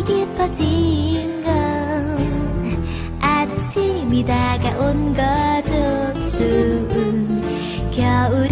밤이 깊어진 건 아침이 다가온 거죠. 추운 겨울